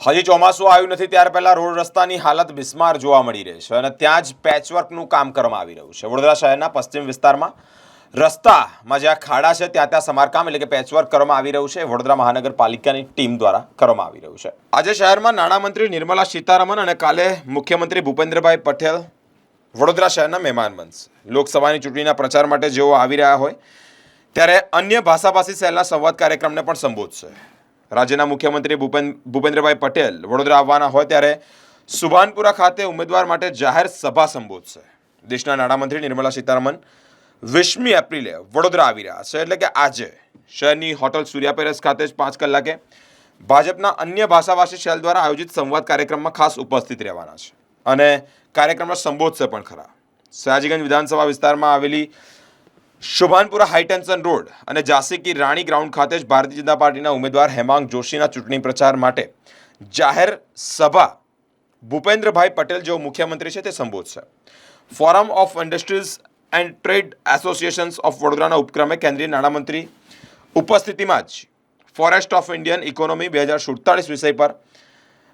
હજી ચોમાસું આવ્યું નથી, ત્યાર પહેલા રોડ રસ્તાની હાલત બિસ્માર જોવા મળી રહી છે અને ત્યાં જ પેચવર્કનું કામ કરવામાં આવી રહ્યું છે. વડોદરા શહેરના પશ્ચિમ વિસ્તારમાં રસ્તામાં જ્યાં ખાડા છે, ત્યાં ત્યાં સમારકામ એટલે કે પેચવર્ક કરવામાં આવી રહ્યું છે. વડોદરા મહાનગરપાલિકાની ટીમ દ્વારા કરવામાં આવી રહ્યું છે. આજે શહેરમાં નાણામંત્રી નિર્મલા સીતારમણ અને કાલે મુખ્યમંત્રી ભૂપેન્દ્રભાઈ પટેલ વડોદરા શહેરના મહેમાન બનશે. લોકસભાની ચૂંટણીના પ્રચાર માટે જેઓ આવી રહ્યા હોય, ત્યારે અન્ય ભાષાભાષી શહેરના સંવાદ કાર્યક્રમને પણ સંબોધશે. રાજ્યના મુખ્યમંત્રી ભૂપેન, ભૂપેન્દ્રભાઈ પટેલ વડોદરા આવવાના હોય ત્યારે સુભાનપુરા ખાતે ઉમેદવાર માટે જાહેર સભા સંબોધશે. દેશના નાણામંત્રી નિર્મલા સીતારમણ વીસમી એપ્રિલે વડોદરા આવી રહ્યા છે એટલે કે આજે શહેરની હોટલ સૂર્યા પેલેસ ખાતે જ પાંચ કલાકે ભાજપના અન્ય ભાષાભાષી સેલ દ્વારા આયોજિત સંવાદ કાર્યક્રમમાં ખાસ ઉપસ્થિત રહેવાના છે. અને કાર્યક્રમમાં સંબોધશે પણ ખરા. સયાજીગંજ વિધાનસભા વિસ્તારમાં આવેલી શુભાનપુરા હાઈટેન્શન રોડ અને ઝાંસી રાણી ગ્રાઉન્ડ ખાતે જ ભારતીય જનતા પાર્ટીના ઉમેદવાર હેમાંગ જોશીના ચૂંટણી પ્રચાર માટે જાહેર સભા ભૂપેન્દ્રભાઈ પટેલ જેઓ મુખ્યમંત્રી છે તે સંબોધશે. Forum of industries and trade associations of વડોદરાના ઉપક્રમે કેન્દ્રીય નાણામંત્રી ઉપસ્થિતિમાં જ ફોરેસ્ટ ઓફ ઇન્ડિયન ઇકોનોમી બે હજાર સુડતાલીસ વિષય પર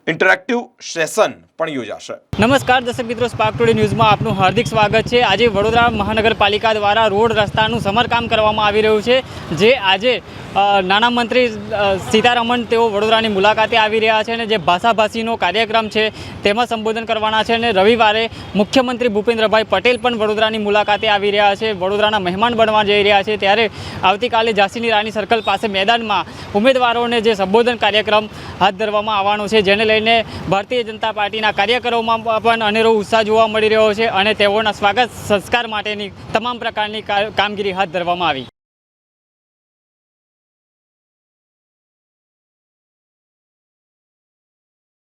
ઇન્ટરેક્ટિવ સેશન પણ યોજાશે. નમસ્કાર દર્શક મિત્રો સ્પાર્ક ટુડે ન્યૂઝમાં આપનું હાર્દિક સ્વાગત છે. આજે વડોદરા મહાનગરપાલિકા દ્વારા રોડ રસ્તાનું સમારકામ કરવામાં આવી રહ્યું છે, જે આજે નાણામંત્રી સીતારમણ તેઓ વડોદરાની મુલાકાતે આવી રહ્યા છે અને જે ભાષાભાષીનો કાર્યક્રમ છે તેમાં સંબોધન કરવાના છે અને રવિવારે મુખ્યમંત્રી ભૂપેન્દ્રભાઈ પટેલ પણ વડોદરાની મુલાકાતે આવી રહ્યા છે, વડોદરાના મહેમાન બનવા જઈ રહ્યા છે. ત્યારે આવતીકાલે ઝાંસીની રાણી સર્કલ પાસે મેદાનમાં ઉમેદવારોને જે સંબોધન કાર્યક્રમ હાથ ધરવામાં આવવાનો છે, જેને લઈને ભારતીય જનતા પાર્ટીના કાર્યકરોમાં પણ અનેરો ઉત્સાહ જોવા મળી રહ્યો છે અને તેઓના સ્વાગત સંસ્કાર માટેની તમામ પ્રકારની કામગીરી હાથ ધરવામાં આવી.